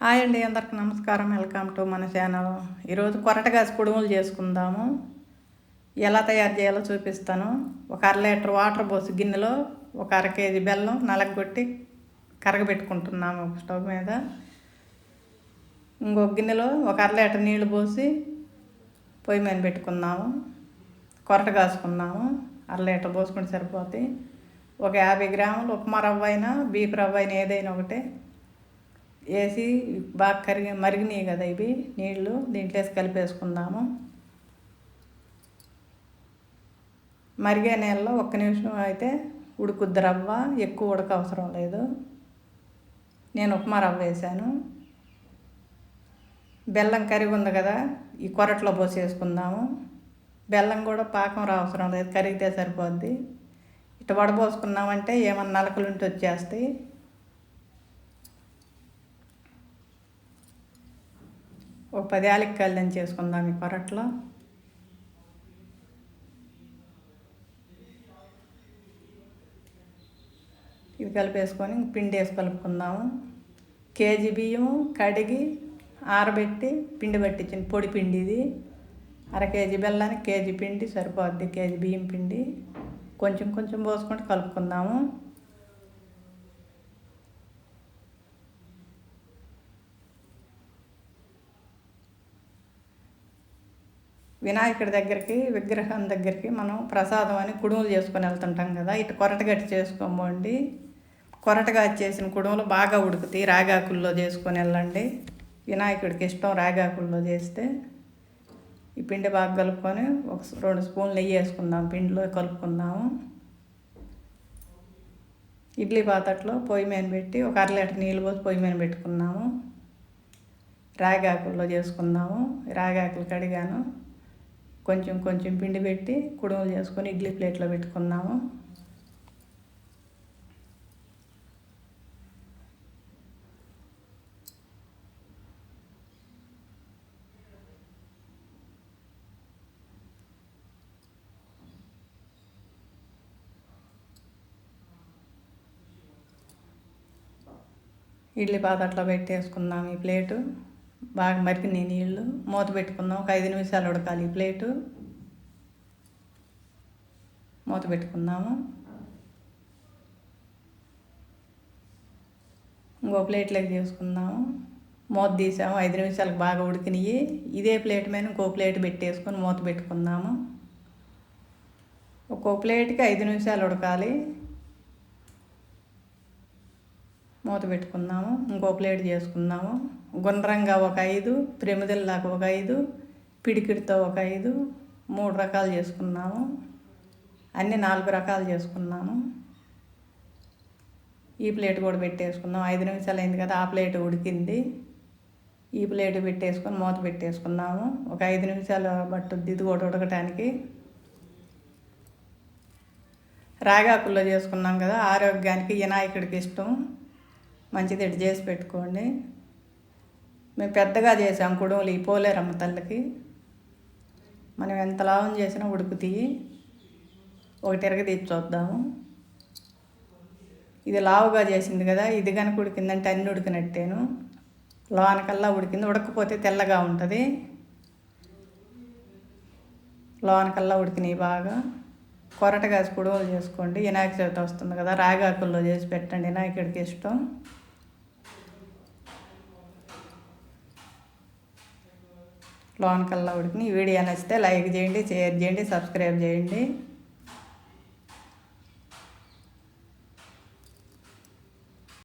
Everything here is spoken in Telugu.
హాయ్ అండి అందరికి నమస్కారం. వెల్కమ్ టు మన ఛానల్. ఈరోజు కొరటగాసి కుడుములు చేసుకుందాము. ఎలా తయారు చేయాలో చూపిస్తాను. ఒక అర లీటర్ వాటర్ పోసి గిన్నెలో ఒక అర కేజీ బెల్లం నలగొట్టి కరగబెట్టుకుంటున్నాము ఒక స్టవ్ మీద. ఇంకొక గిన్నెలో ఒక అర లీటర్ నీళ్ళు పోసి పొయ్యి మీద పెట్టుకున్నాము కొరట కాసుకున్నాము అర లీటర్ పోసుకుంటే సరిపోతాయి ఒక యాభై గ్రాములు ఉప్మా రవ్వ అయినా బీఫ్ రవ్వ అయినా ఏదైనా ఒకటే వేసి బాగా కరిగి మరిగినాయి కదా ఇవి నీళ్ళు దీంట్లో వేసి కలిపేసుకుందాము. మరిగే నీళ్ళలో ఒక్క నిమిషం అయితే ఉడుకుద్ది రవ్వ ఎక్కువ ఉడక అవసరం లేదు. నేను ఉప్మా రవ్వ వేసాను. బెల్లం కరిగి ఉంది కదా ఈ కొరట్లో పోసేసుకుందాము బెల్లం కూడా పాకం రావసరం లేదు కరిగితే సరిపోద్ది. ఇటు వడపోసుకున్నామంటే ఏమన్నా నలకలు వచ్చేస్తాయి. పది యాలక్కాయలు దంచి చేసుకుందాం ఈ కొరట్లో. ఇది కలిపేసుకొని పిండి వేసి కలుపుకుందాము. కేజీ బియ్యం కడిగి ఆరబెట్టి పిండి పట్టించిన పొడి పిండి ఇది. అర కేజీ బెల్లానికి కేజీ పిండి సరిపోద్ది కేజీ బియ్యం పిండి. కొంచెం కొంచెం పోసుకుంటూ కలుపుకుందాము. వినాయకుడి దగ్గరికి విగ్రహం దగ్గరికి మనం ప్రసాదం అని కుడుములు చేసుకొని వెళ్తుంటాం కదా. ఇటు కొరటగట్టి చేసుకోమండి. కొరటగా చేసిన కుడుములు బాగా ఉడుకుతాయి. రాగాకుల్లో చేసుకొని వెళ్ళండి. వినాయకుడికి ఇష్టం రాగాకుల్లో చేస్తే ఈ పిండి బాగా కలుపుకొని ఒక రెండు స్పూన్లు నెయ్యి వేసుకుందాం. పిండిలో కలుపుకుందాము. ఇడ్లీ పాతట్లో పొయ్యి మీద పెట్టి ఒక అర లీటర్ నీళ్ళు పోసి పొయ్యి మీద పెట్టుకున్నాము. రాగాకుల్లో చేసుకుందాము. రాగాకులు కడిగాను. కొంచెం కొంచెం పిండి పెట్టి కుడుములు చేసుకొని ఇడ్లీ ప్లేట్లో పెట్టుకున్నాము ఇడ్లీ పాత అట్లా పెట్టేసుకుందాం ఈ ప్లేటు. బాగా మరిగినాయి నీళ్ళు మూత పెట్టుకుందాం. ఒక ఐదు నిమిషాలు ఉడకాలి ఈ ప్లేటు. మూత పెట్టుకుందాము. ఇంకో ప్లేట్లోకి చేసుకుందాము మూత తీసాము. ఐదు నిమిషాలకు బాగా ఉడికినాయి. ఇదే ప్లేట్ మీద ఇంకో ప్లేట్ పెట్టేసుకొని మూత పెట్టుకుందాము. ఒక్కో ప్లేట్కి ఐదు నిమిషాలు ఉడకాలి. మూత పెట్టుకుందాము ఇంకో ప్లేట్ చేసుకుందాము. గుండ్రంగా ఒక ఐదు ప్రెమిదల్లాగా ఒక ఐదు పిడికిడితో ఒక ఐదు మూడు రకాలు చేసుకున్నాము అన్నీ నాలుగు రకాలు చేసుకున్నాము ఈ ప్లేట్ కూడా పెట్టేసుకున్నాం ఐదు నిమిషాలు అయింది కదా ఆ ప్లేట్ ఉడికింది. ఈ ప్లేట్ పెట్టేసుకొని మూత పెట్టేసుకున్నాము ఒక ఐదు నిమిషాలు పట్టుద్ది ఇది కూడా ఉడకటానికి. రాగాకుల్లో చేసుకున్నాం కదా ఆరోగ్యానికి వినాయకుడికి ఇష్టం. మంచిది ఇటు చేసి పెట్టుకోండి. మేము పెద్దగా చేసాం కుడుములు ఈ పోలేరమ్మ తల్లికి. మనం ఎంత లాభం చేసినా ఉడుకుతాయి ఒకటి తిరగ తీసి చూద్దాము. ఇది లావుగా చేసింది కదా ఇది కనుక ఉడికిందంటే అన్ని ఉడికినట్టేను. లోనకల్లా ఉడికింది ఉడకపోతే తెల్లగా ఉంటుంది. లోనకల్లా ఉడికినాయి బాగా. కొరటగా కుడుములు చేసుకోండి వినాయక చవితి వస్తుంది కదా రాగాకుల్లో చేసి పెట్టండి వినాయకుడికి ఇష్టం. లోన్ కల్లా ఈ వీడియో నచ్చితే లైక్ చేయండి షేర్ చేయండి సబ్స్క్రైబ్ చేయండి.